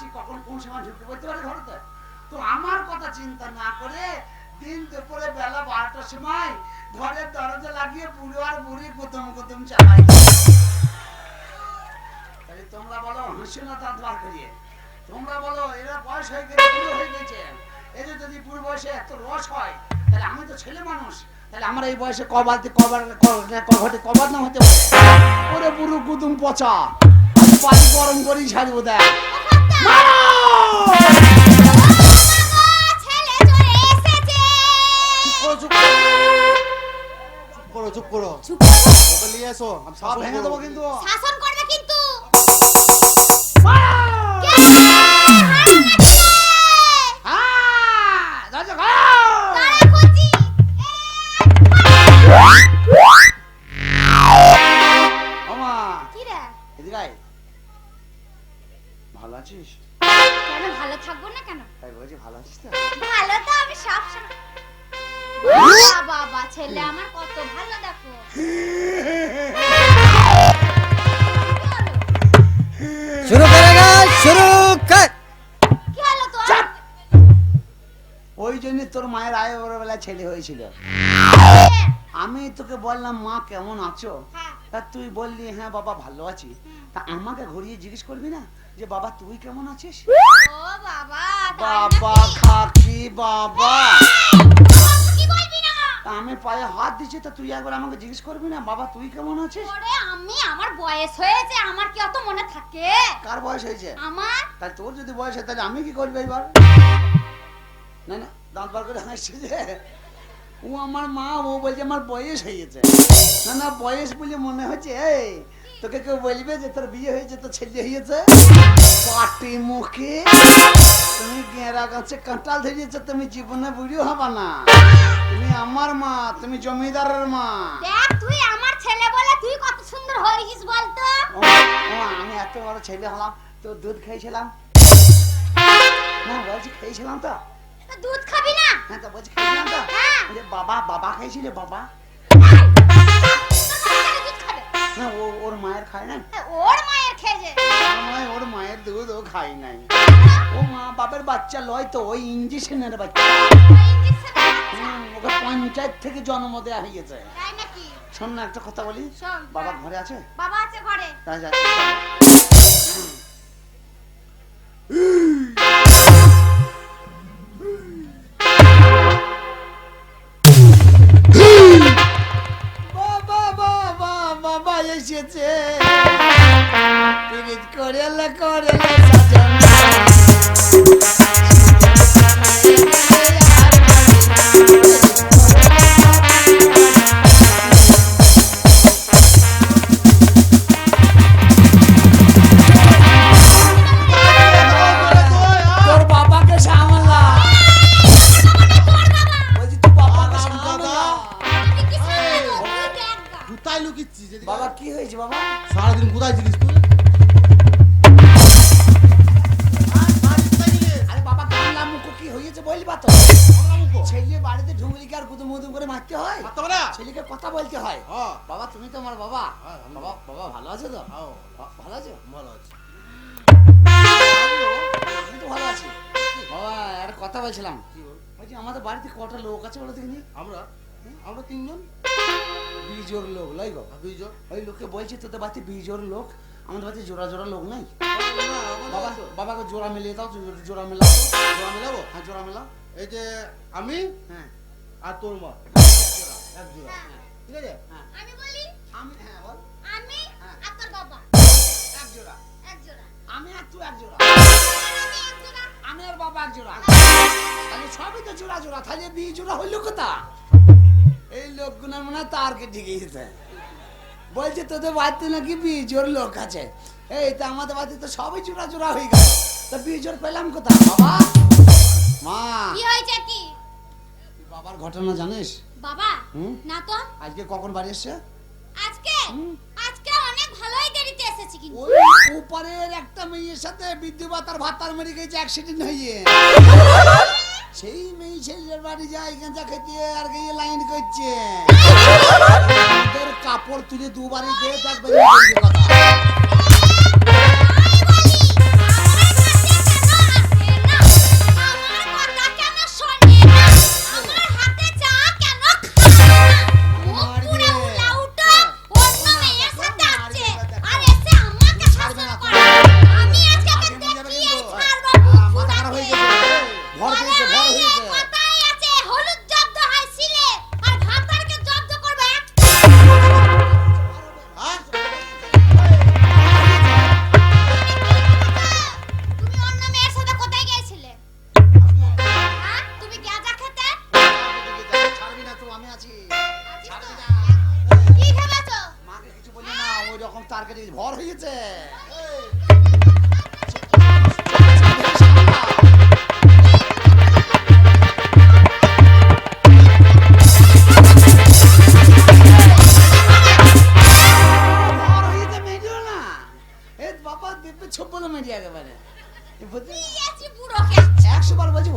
আছি, কখন কোন সময় ঢুকে পড়তে পারে ঘরেতে তো? আমার কথা চিন্তা না করে দিন দুপুরে বেলা বারোটার সময় ঘরের দরজা লাগিয়ে বুড়ো আর বুড়ি গুদম গুদম চালাই। তোমরা বলো হাসি না দাঁত বার করিয়ে। তোমরা বলো, এরা বয়স হয়ে গেছে, বুড়ো হয়ে গেছে। এদের যদি বুড়ো বয়সে এত রস হয়, তাহলে আমি তো ছেলে মানুষ। তাহলে আমার এই বয়সে কবালতে কবার কঘটে কবার না হতে পারে? ওরে বুড়ো গুদুম পচা, পানি গরম করেই ছাড়ব দেখ। চুপ করো চুপ করো ওকে নিয়ে এসো আমি শাসন ভেঙে দেবো কিন্তু শাসন শুরু কর। ওই জন্য তোর মায়ের আয় ওর বেলা ছেলে হয়েছিল। আমি তোকে বললাম মা কেমন আছো? তা তুই বললি হ্যাঁ বাবা ভালো আছি। তা আমাকে ঘুরিয়ে জিজ্ঞেস করবি না যে বাবা তুই কেমন আছিস? বাবা বাবা খাকি বাবা। তা আমি পায়ে হাত দিছি তা তুই একবার আমাকে জিজ্ঞেস করবি না? বাবা তুই কেমন আছিস? ওরে আমি আমার বয়স হয়েছে আমার কি অত মনে থাকে? কার বয়স হয়েছে? আমার? তাহলে তোর যদি বয়স হয় তাহলে আমি কি করব এবার না না দাঁত বার করে হাসছে যে ও আমার মা ও বলছে আমার বয়স হয়েছে। না না বয়স বলে মনে হচ্ছে এই তোকে কেউ বলবে যে তোর বিয়ে হয়েছে তো ছেলে হয়েছে? পাটি মুখে তুমি গেঁড়া গাছে কাঁঠাল ধরিয়েছো তুমি জীবনে বুড়িও হবা না। তুমি আমার মা তুমি জমিদারের মা। দেখ তুই আমার ছেলে বলে তুই কত সুন্দর হয়েছিস বলতো? আমি এত বড় ছেলে হলাম তো দুধ খেয়েছিলাম। না বলছি খেয়েছিলাম তো। দুধ খাবি না? হ্যাঁ তো বলছি খেয়েছিলাম তো। হ্যাঁ। বাবা বাবা খাইছিল বাবা। না ও ওর মায়ের খায় নাই ওর মায়ের খেয়েছে। হয় ওর মায়ের দুধ ও খায় নাই। ও মা বাবার বাচ্চা লয় তো ওই ইঞ্জেকশনের বাচ্চা। ওকে পঞ্চায়েত থেকে জন্ম দেওয়া হয়েছে শোন না একটা কথা বলি। বাবা ঘরে আছে? বাবা আছে ঘরে। তাই যা। পিরিত করেলে করেলে সাজান। বলতে হয়। হ্যাঁ। বাবা তুমি তো আমার বাবা। হ্যাঁ, বাবা বাবা। ভালো আছো তো? হ্যাঁ, ভালো আছো? ভালো আছি। আমি তো ভালো আছি। বাবা একটা কথা বলছিলাম। কি বলছি আমাদের বাড়িতে কটা লোক আছে বলো দেখিনি আমরা? আমরা তিনজন। বিজোর লোক লাই গো? আর ওই লোককে বলছি তোদের বাড়িতে বিজোর লোক আমাদের বাড়িতে জোড়া জোড়া লোক নাই? বাবা বাবাকে জোড়া মিলিয়ে দাও জোড়া মেলাও। জোড়া মেলাবো? হ্যাঁ জোড়া মেলাও। এই যে আমি হ্যাঁ। আর তোর মা। এক জোড়া ঠিক আছে? আমি বলি? আমি হ্যাঁ বল। আমি। আর তোর বাবা। এক জোড়া। এক জোড়া। আমি আর তুই এক জোড়া। আমি এক জোড়া। আমি আর বাবা এক জোড়া। তাহলে সবই তো জোড়া জোড়া। তাহলে বি জোড়া হইল কোথা? এই লোকগুলো মনে হয় তারকে বলছে তোদের বাড়িতে নাকি বিজোর লোক আছে? এই তা আমাদের বাড়িতে তো সবই জোড়া জোড়া হয়ে গেল। তা বিজোর পেলাম কোথা বাবা? মা। কি হয়েছে কি? বাবার ঘটনা জানিস? বাবা হুম? না তো? আজকে কখন বাড়ি এসছে? আজকে? আজকে অনেক ভালোই দেরিতে এসেছি কিন্তু। ওই উপরের একটা মেয়ের সাথে বিদ্যুৎ আর ভাতার মেরে গেছে অ্যাক্সিডেন্ট হয়ে সেই মেয়ে ছেলের বাড়ি যায় গাঁজা খেতে আর গিয়ে লাইন করছে। ওদের ওর তুলে দুবারই দে দেখবে কথা।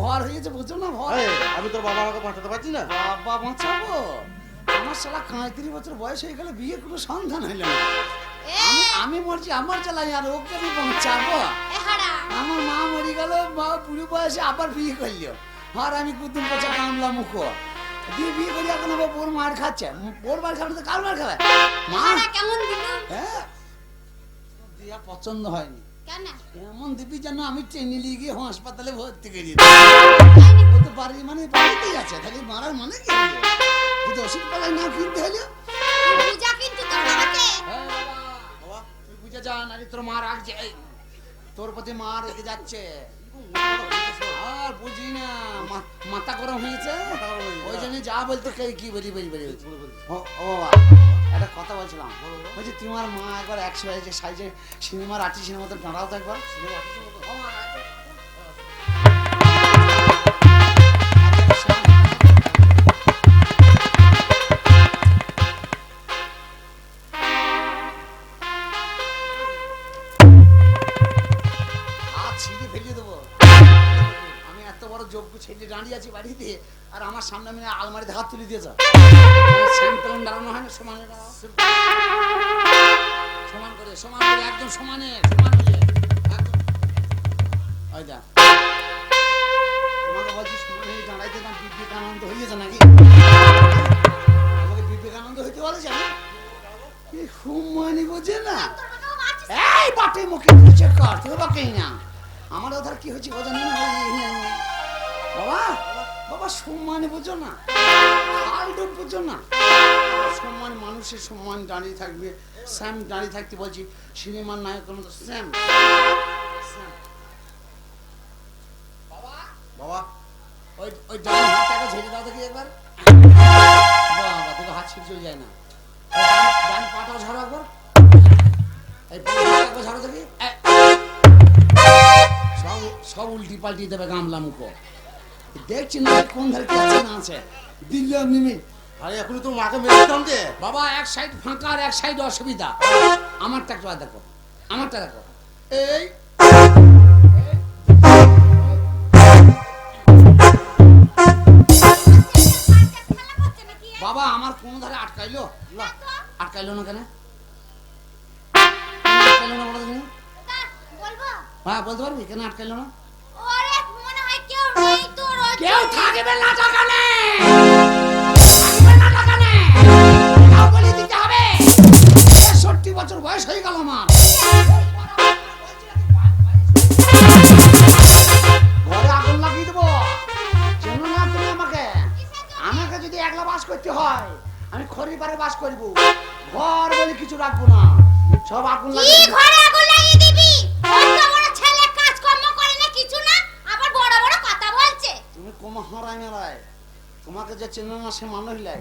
ভর হয়েছে বুঝছ না? ভর আমি তোর বাবা আমাকে বাঁচাতে পারছি না? বাবা বাঁচাবো? আমার শালা কাঁত্রিশ বছর বয়স হয়ে গেলে বিয়ের কোনো সন্ধান হইল না। আমি আমি মরছি আমার চালাই আর ওকে আমি বাঁচাবো? আমার মা মরে গেল মা বুড়ি বয়সে আবার বিয়ে করল। আর আমি কুতুম পচা কামলা মুখো। দিয়ে বিয়ে করে এখন আবার বোর মার খাচ্ছে। বোর মার খাবে তো কার মার খাবে? মা? কেমন হ্যাঁ। দিয়া পছন্দ হয়নি। এমন দিবি যেন আমি ট্রেনে নিয়ে গিয়ে হাসপাতালে ভর্তি করে? বলতে পারি মানে বাড়িতেই আছে তাহলে মারার মানে কি যদি ওষুধ পালাই না কিনতে হলে? পূজা কিন্তু তোর বাবাকে। হ্যাঁ বাবা, তুই বুঝে যা নারী তোর মা রাখছে তোর প্রতি মা রেখে যাচ্ছে। আর বুঝি না মাথা গরম হয়েছে? ওই জন্য যা বলতে কে কি বলি বলি বলি ও একটা কথা বলছিলাম। বলছি তোমার মা একবার একশো সাইজে সিনেমার আর্টিস্টের সিনেমাতে দাঁড়াও তো একবার। ছেলে দাঁড়িয়ে আছি বাড়িতে, আর আমার সামনে আমি আলমারিতে হাত তুলে দিয়েছ স্যাম্পল দাঁড়ানো হয় না, সমানে সমান করে সমান করে, একদম সমানে, সমান বাটে মুখে আমার কি নেই বাবা বাবা না। না। সম্মান, মানুষের সম্মান দাঁড়িয়ে থাকবে। স্যাম দাঁড়িয়ে থাকতে বলছি, সিনেমার মতো স্যাম। হাত যায় না। ডান- সব সব উল্টি পাল্টি দেবে গামলা মুখো। দেখছি না কোন ধারে কি আছে না আছে। দিল্লাম নিমি আরে এখনই তোর মাকে মেরে দিতাম যে। বাবা এক সাইড ফাঁকা আর এক সাইড অসুবিধা। আমারটা একটু দেখো আমারটা দেখো এই? বাবা আমার কোন ধারে আটকাইলো? না। আটকাইলো না কেন? আটকাইলো না? হ্যাঁ বলতে পারবি? কেন আটকাইলো না? কেউ। থাকবে না টাকানে থাকবে না টাকানে তাও বলে দিতে হবে ছেষট্টি বছর বয়স হয়ে গেল আমার ঘরে আগুন লাগিয়ে দেবো। চেনো না তুমি আমাকে। আমাকে যদি একলা বাস করতে হয় আমি খড়ি পারে বাস করব। ঘর বলে কিছু রাখব না। সব আগুন লাগিয়ে তোমাকে যে চেনো না সে মানুষ লাই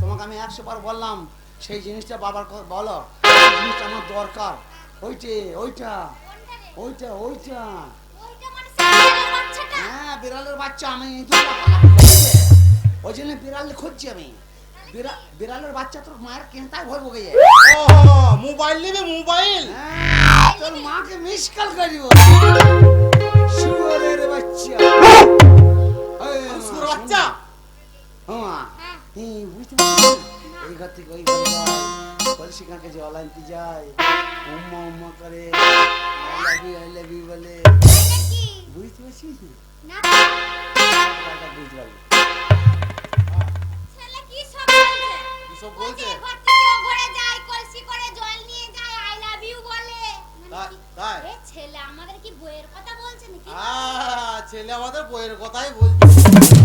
তোমাকে আমি একশো বার বললাম সেই জিনিসটা বাবার বলো। জিনিসটা আমার দরকার। ওইটে ওইটা ওইটা ওইটা। মানে হ্যাঁ বিড়ালের বাচ্চা। আমি। ওই জন্য বিড়াল খুঁজছি আমি। বিড়ালের বাচ্চা তোর মায়ের কেনতায় ভয় বকে যায় মোবাইল নিবি মোবাইল? হ্যাঁ, তোর মাকে মিস কল করিব শুয়োরের বাচ্চা। বাচ্চা? বুঝতে পারছি এই ঘর থেকে ওই ঘর যায় কলসি কাঁকে জল আনতে যায় উম্মা উম্মা করে আই আই লাভ ইউ বলে। বুঝতে পারছিস না। বুঝতে পারবি সব বলছে? কিসব বলছে? বলছে ঘর থেকে ও ঘরে যায় কলসি করে জল নিয়ে যায় আই লাভ ইউ বলে। মানে তাই- এ ছেলে আমাদের কি বইয়ের কথা বলছে নাকি? ছেলে আমাদের বইয়ের কথাই বলছে।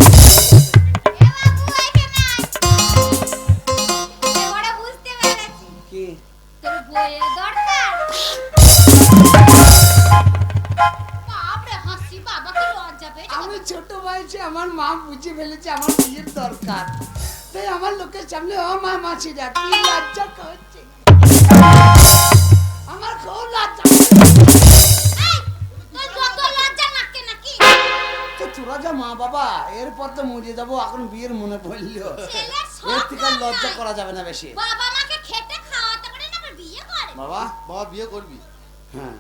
কি? তোর বইয়ের দরকার? বাপরে হাসি বাবা কি লজ্জা পেয়েছে আমি ছোট বয়সে আমার মা বুঝে ফেলেছে আমার বিয়ের দরকার। তাই আমার লোকের সামনে ও মা মাছি ডাকি লজ্জা করছে? আমার খুব লজ্জা তোর যা মা বাবা এরপর তো মরিয়ে যাব এখন বিয়ের মনে পড়ল। এর থেকে লজ্জা। করা যাবে না বেশি। বাবা বাবা বাবা বিয়ে করবি? হ্যাঁ।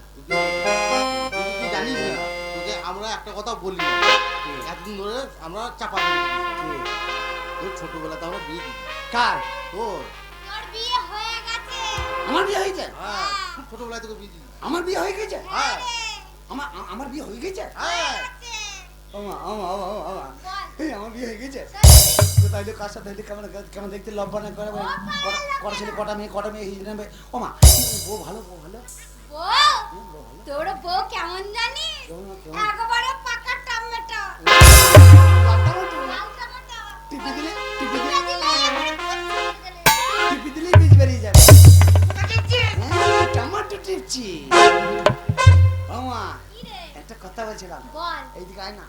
তুই জানিস না? তোকে আমরা একটা কথা বলি না। এতদিন ধরে আমরা চাপা দিয়ে। তোর ছোটবেলাতে আমরা বিয়ে দিই কার? তোর। তোর বিয়ে হয়ে গেছে। আমার বিয়ে হয়েছে? হ্যাঁ ছোটবেলায় তোকে বিয়ে দিই আমার বিয়ে হয়ে গেছে? হ্যাঁ। আমার আমার বিয়ে হয়ে গেছে? হ্যাঁ। আমা আমা আমা আমা, আমা এই আমার বিয়ে হয়ে গেছে? কোথায় কার সাথে হইলে কেমন কেমন দেখতে লব্বা না করে কটা- ছেলে কটা মেয়ে কটা মেয়ে হিজড়ে নেবে ও মা বউ ভালো বউ ভালো। তোর বউ কেমন কেমন একবারে পাকা টমেটো। লাল টমেটো। লাল টমেটো টিপি দিলে। টিপি দিলে। দিলে একবারে কুচি গেলে। টিপি দিলে বীজ বেরিয়ে যাবে। টমেটো টিপছি। ও মা একটা কথা বলছিলাম। এইদিকে আয় না।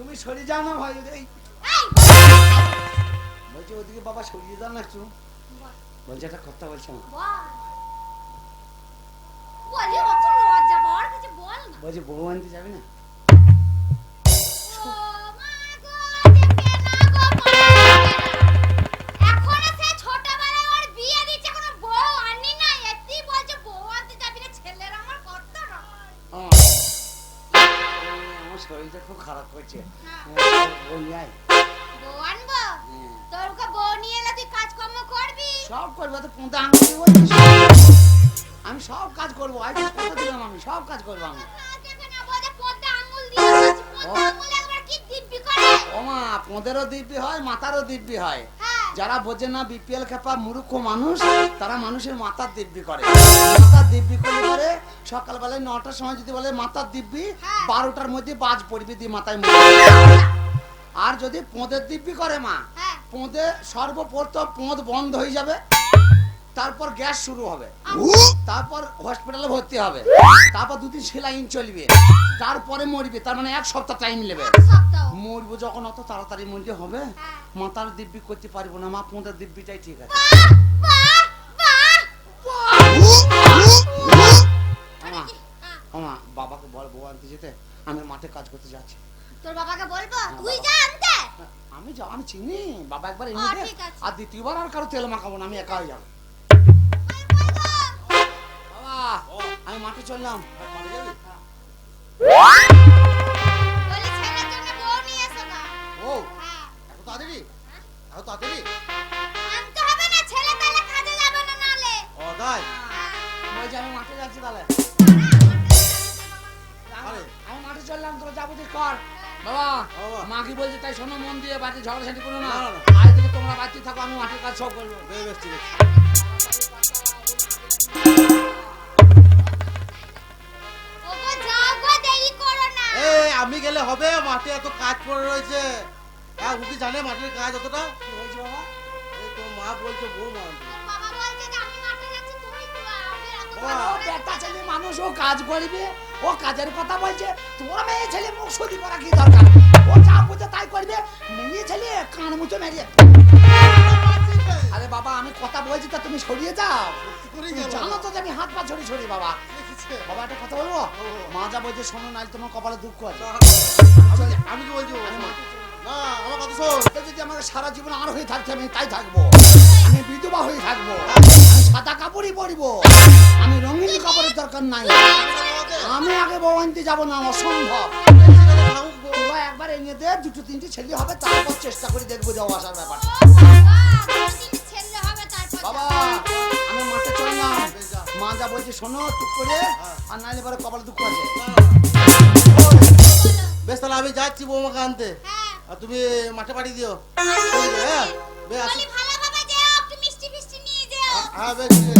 তুমি সরে যাও না ভাই এই বলছে ওদিকে বাবা সরিয়ে দাও না একটু। বলছে একটা কথা বলছে আমার। বলছি বউ আনতে যাবি না? শরীরটা খুব খারাপ করছে। হ্যাঁ। নিয়ে হ্যাঁ। তোর কে বউ নিয়ে এলে তুই কাজকর্ম করবি? সব করব তো পোঁতা আঙুলি আমি সব কাজ করব কথা দিলাম আমি সব কাজ করব আমি। দেখে না বোধে পোঁতে আঙ্গুল দিয়ে বলছি পোঁতে আঙ্গুল একবার কি দিব্যি করে? ও মা পোঁদেরও দিব্যি হয় দিব্যি হয়। হ্যাঁ। যারা বোঝে না বিপিএল খেপা মূর্খ মানুষ তারা মানুষের মাথার দিব্যি করে। মাথার দিব্যি পরে সকালবেলায় নটার সময় যদি বলে মাথার দিব্যি হ্যাঁ। বারোটার মধ্যে বাজ পড়বি দিয়ে মাথায় আর যদি পোঁদের দিব্যি করে মা হ্যাঁ। পোঁদে সর্বপ্রথম পোঁদ বন্ধ হয়ে যাবে তারপর গ্যাস শুরু হবে। তারপর হসপিটালে ভর্তি হবে। তারপর দুদিন সেলাইন চলবে। তারপরে মরবে। তার মানে এক সপ্তাহ টাইম নেবে। মরবো যখন অত তাড়াতাড়ি মরলে হবে? হ্যাঁ। মাথার দিব্যি করতে পারব না। মা পোঁদের দিব্যিটাই ঠিক আছে। কাজ করতে যাচ্ছি। তোর বাবাকে বলব? হ্যাঁ, তুই যা আনতে। আমি যাও আমি চিনি। বাবা একবার এনে দে আর দ্বিতীয়বার আর কারও তেল মাখাবো না আমি একা হয়ে যাব। বাবা আমি মাঠে চললাম। মারা যাবি কি বলছে তাই শোনো মন দিয়ে বাড়িতে ঝগড়া ঝাঁটি করো না। আজ থেকে তোমরা বাড়িতে থাকো আমি মাঠের কাজ সব করব। বেশ বেশ ঠিক আছে। ওগো যাও গো দেরি করো না। এই আমি গেলে হবে মাঠে এত কাজ পড়ে রয়েছে। হ্যাঁ উঠি জানে মাঠের কাজ অতটা কি হয়েছে বাবা? এই তো মা বলছে বউ মা বাবা বলছে যে আমি মাঠে যাচ্ছি তুমি তো আমি এত বাবা। ও বেটা ছেলে মানুষ ও কাজ করবে? ও কাজের কথা বলছে তোর মেয়ে ছেলে মুখ সদি করা কি দরকার? ও যা বুঝে তাই করবে মেয়ে ছেলে কান মুচো মেরিয়ে আরে বাবা আমি কথা বলছি তা তুমি সরিয়ে যাও। জানো তো যে আমি হাত পা ছড়ি ছড়ি বাবা। বাবা একটা কথা বলব? মা যা বলছে শোনো নাই তোমার কপালে দুঃখ আছে। আমি- কি বলছি? না আমার কথা শোন। যদি সারা জীবন আর হয়ে থাকতে আমি তাই থাকব। আমি বিধবা হয়ে থাকব। আমি সাদা কাপড়ই পরবো। আমি রঙিন কাপড়ের দরকার নাই। আমি আগে বউ যাব না অসম্ভব। তোরা একবার এনে দে দুটো তিনটে ছেলে হবে তারপর চেষ্টা করে দেখব যাওয়া আসার ব্যাপারটা মা যা বলছে শোনো চুপ করে আর নাইলে পরে কপালে দুঃখ আছে। বেশ তাহলে আমি যাচ্ছি বৌমাকে আনতে। আর তুমি মাঠে পাঠিয়ে দিও। হ্যাঁ, হ্যাঁ। বেশ। হ্যাঁ, হ্যাঁ বেশ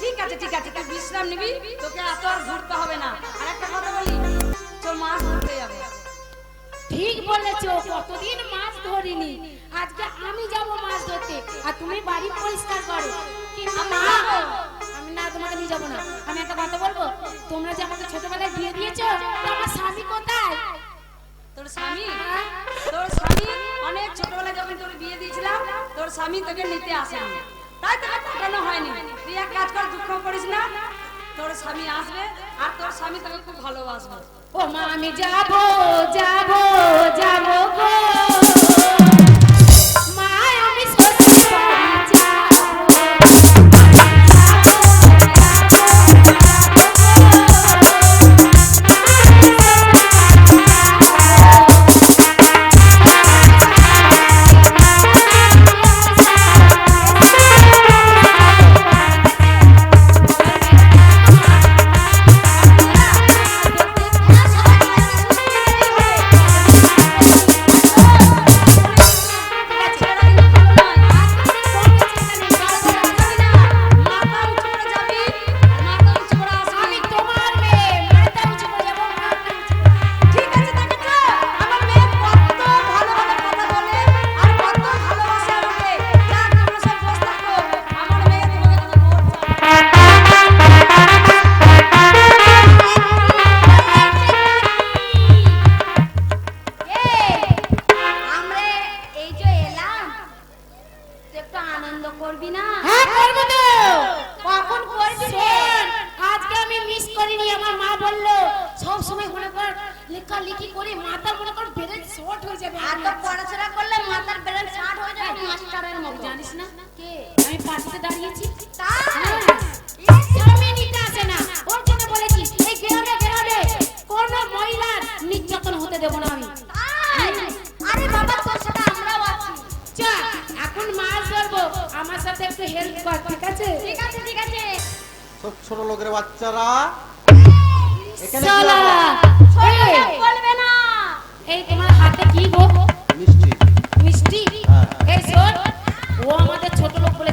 ঠিক আছে ঠিক আছে তুই বিশ্রাম নিবি তোকে এত আর ঘুরতে হবে না। আর একটা কথা বলি তোর মাছ ধরতে যাবে। ঠিক বলেছ কতদিন মাছ ধরিনি। আজকে আমি যাব মাছ ধরতে আর তুমি বাড়ি পরিষ্কার করো। আমি না তোমাকে নিয়ে যাব না। আমি একটা কথা বলব তোমরা যে আমাকে ছোটবেলায় বিয়ে দিয়েছ আমার স্বামী কোথায়? তোর স্বামী? হ্যাঁ? তোর স্বামী অনেক ছোটবেলায় যখন তোর বিয়ে দিয়েছিলাম তোর স্বামী তোকে নিতে আসে আমি তাই তোকে পাঠানো হয়নি। তুই এক কাজ কর, দুঃখ করিস না। তোর স্বামী আসবে, আর তোর স্বামী তোকে খুব ভালোবাসবে। ও মা, আমি যাব যাব যাব গো।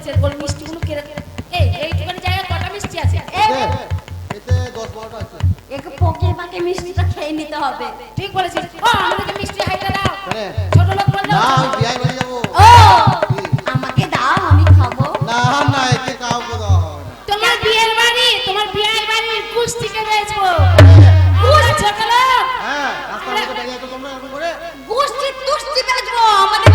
মিষ্টির গোল মিষ্টি গুলো মিষ্টিগুলো কেড়ে এই এই এইটুখানি জায়গায় কটা মিষ্টি আছে? এতে 10 12টা আছে। এক পকির মাকে মিষ্টিটা খেয়ে নিতে হবে। ঠিক বলেছিস। ও আমাকে মিষ্টি হাইটা দাও। হ্যাঁ। ছোট লোক বল না আমি বিয়াই বলে যাব। ও! আমাকে দাও আমি খাব। না না একে কাউকে দাও তোমার বিয়ের বাড়ি তোমার বিয়ের বাড়ি কুস্তিকে বেচবো। হ্যাঁ। কুস্তি ছোট লোক। হ্যাঁ রাস্তা থেকে বেরিয়ে তো তোমরা এখন করে। কুষ্টি তুষ্টি বেচবো। আমাদের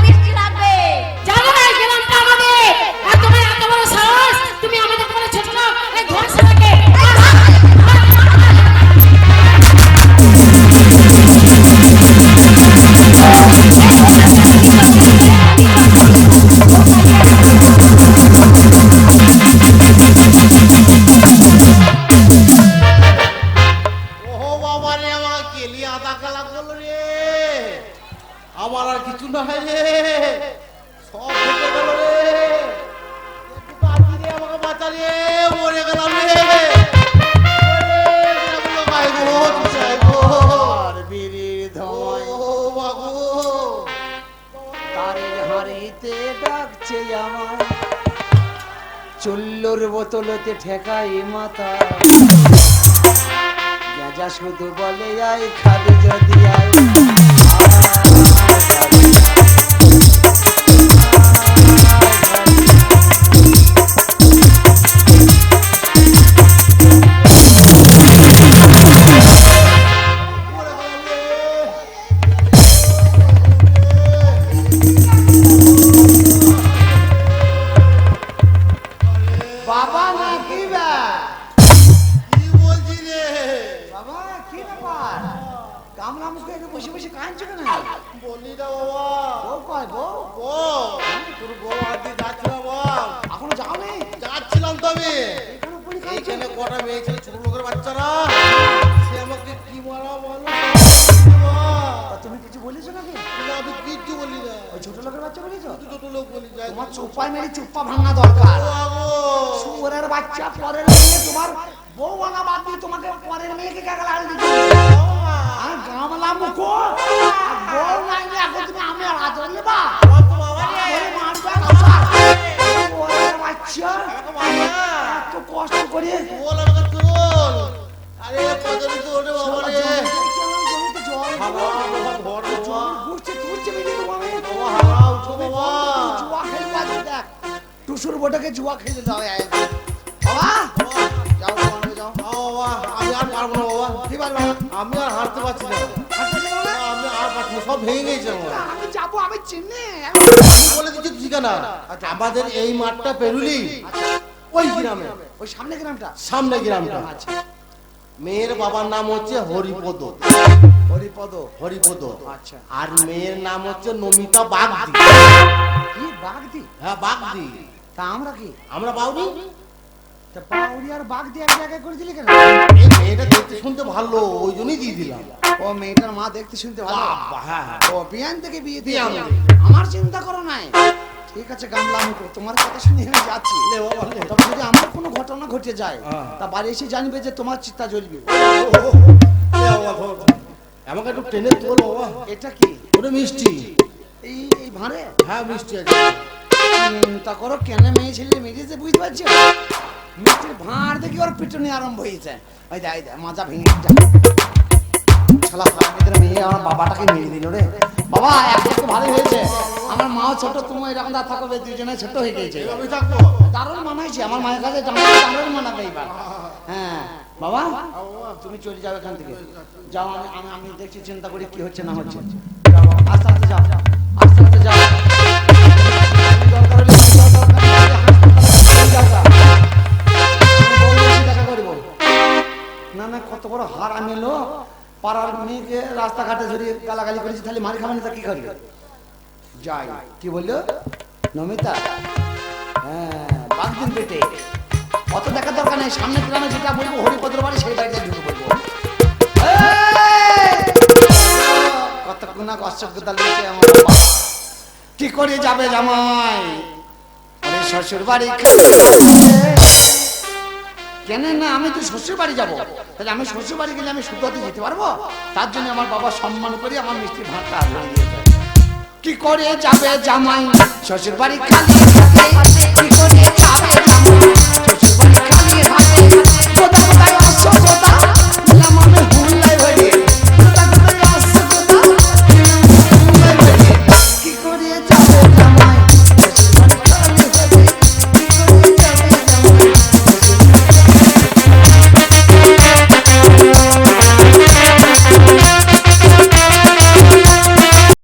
মেরে চুপ্পা ভাঙা দরকার শুয়োরের বাচ্চা পরের মেয়ে তোমার বউ আনা বাদ দিয়ে তোমাকে পরের মেয়েকে কাকা লাল আর গামলা মুখো বউ নাই এখন তুমি আমি আর নেবা বাচ্চা এত কষ্ট করে আরে কদলি তো ওরে বাবা রে ঘুরছে ঘুরছে দেবো আমি বাবা হারা উঠো বাবা জুয়া খেলব আজকে দেখ। টুসুর বোটাকে জুয়া খেলে দাও বাবা। যাও যাও। বাবা আমি আর পারব না বাবা। কি পারবে? আমি আর হাঁটতে পারছি না। হাঁটতে যাব না? আমি আর পারছি সব ভেঙে গেছে আমি যাব আমি চিনি। বলে দিচ্ছি ঠিকানা। আমাদের এই মাঠটা পেরুলি। ওই গ্রামে ওই সামনে গ্রামটা। সামনে গ্রামটা। আচ্ছা। মেয়ের বাবার নাম হচ্ছে হরিপদ। হরিপদ? হরিপদ। আচ্ছা। আর মেয়ের নাম হচ্ছে নমিতা বাগদি। কি বাগদি? হ্যাঁ বাগদি। তা আমরা কি? আমরা বাউনি তা পাউরি আর বাগদি এক জায়গায় করে দিলি কেন? এই মেয়েটা দেখতে শুনতে ভালো ওই জন্যই দিয়ে দিলাম। ও মেয়েটার মা দেখতে শুনতে ভালো। হ্যাঁ হ্যাঁ। ও বিয়ান থেকে বিয়ে দিয়ে আমার চিন্তা করো নাই। ঠিক আছে গামলা মুখো তোমার কথা শুনে আমি যাচ্ছি তবে যদি আমার কোনো ঘটনা ঘটে যায় হ্যাঁ। তা বাড়ি এসে জানবে যে তোমার চিত্তা জ্বলবে। আমাকে একটু টেনে তোল বাবা এটা কি ওটা মিষ্টি এই এই ভাঁড়ে হ্যাঁ মিষ্টি আছে তা করো কেন মেয়ে ছেলে মেরেছে বুঝতে পারছ মিষ্টির ভাঁড় দেখি ওর পিটুনি আরম্ভ হয়েছে ওই দেখ মাজা ভেঙে যা শালা হারামিদের মেয়ে আমার বাবাটাকে মেরে দিল রে বাবা এখন তো ভালো হয়েছে। আমার মাও ছোট তুমি এরকম দা থাকবে দুজনে ছোট হয়ে গেছে আমি থাকব। দারুণ মানাইছে আমার মায়ের কাছে দারুণ মানাবে এবার। হ্যাঁ বাবা তুমি চলে যাও এখান থেকে। যাও আমি আমি আমি দেখছি চিন্তা করি কি হচ্ছে না হচ্ছে। যাও আস্তে আস্তে যাও। আস্তে আস্তে যাও। না না কত বড় হার আমি লোক পাড়ার মেয়েকে রাস্তাঘাটে ধরে গালাগালি করেছি, তাহলে মার খাবেন তা কি করবে? যাই, কি বলল? নমিতা হ্যাঁ বাগদিন পেটে। অত দেখার দরকার নেই, সামনে গ্রামে যেটা বলব, হরিপদ্র বাড়ি, সেই বাড়িতে ঢুকে বলব! কতক্ষণ কষ্টকতা লেগেছে আমার কি করে যাবে জামাই? শ্বশুর বাড়ি কেন না, আমি তো শ্বশুর বাড়ি যাব। তাহলে আমি শ্বশুর বাড়ি গেলে আমি সুতোতে যেতে পারব? তার জন্য আমার বাবা সম্মান করে আমার মিষ্টি ভাতটা দিয়েছে কি করে যাবে জামাই? শ্বশুর বাড়ি খালি কি করে যাবে জামাই?